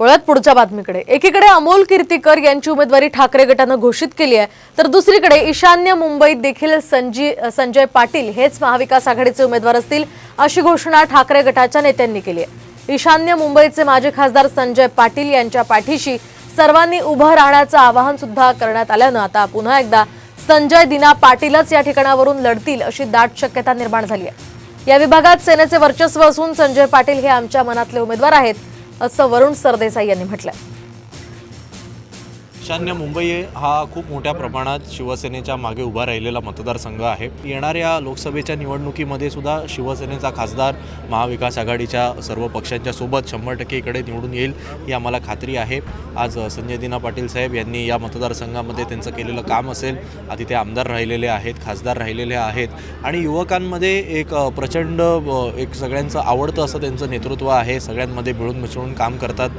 वळत पुढच्या बातमीकडे. एकीकडे अमोल कीर्तीकर यांची उमेदवारी ठाकरे गटानं घोषित केली आहे तर दुसरीकडे ईशान्य मुंबईत देखील संजी संजय पाटील हेच महाविकास आघाडीचे उमेदवार असतील अशी घोषणा ठाकरे गटाच्या नेत्यांनी केली आहे. ईशान्य मुंबईचे माजी खासदार संजय पाटील यांच्या पाठीशी सर्वांनी उभं राहण्याचं आवाहन सुद्धा करण्यात आल्यानं आता पुन्हा एकदा संजय दिना पाटीलच या ठिकाणावरून लढतील अशी दाट शक्यता निर्माण झाली आहे. या विभागात सेनेचे वर्चस्व असून संजय पाटील हे आमच्या मनातले उमेदवार आहेत. असं वरुण सरदेसाई यांनी म्हटलंय. ईशान्य मुंबई हा खूप मोठ्या प्रमाणात शिवसेनेच्या मागे उभा राहिलेला मतदारसंघ आहे. येणाऱ्या लोकसभेच्या निवडणुकीमध्ये सुद्धा शिवसेनेचा खासदार महाविकास आघाडीच्या सर्व पक्षांच्या सोबत शंभर टक्के इकडे निवडून येईल ही आम्हाला खात्री आहे. आज संजय दिना पाटील साहेब यांनी या मतदारसंघामध्ये त्यांचं केलेलं काम असेल आधी ते आमदार राहिलेले आहेत खासदार राहिलेले आहेत आणि युवकांमध्ये एक प्रचंड एक सगळ्यांचं आवडतं असं त्यांचं नेतृत्व आहे. सगळ्यांमध्ये मिळून मिसळून काम करतात.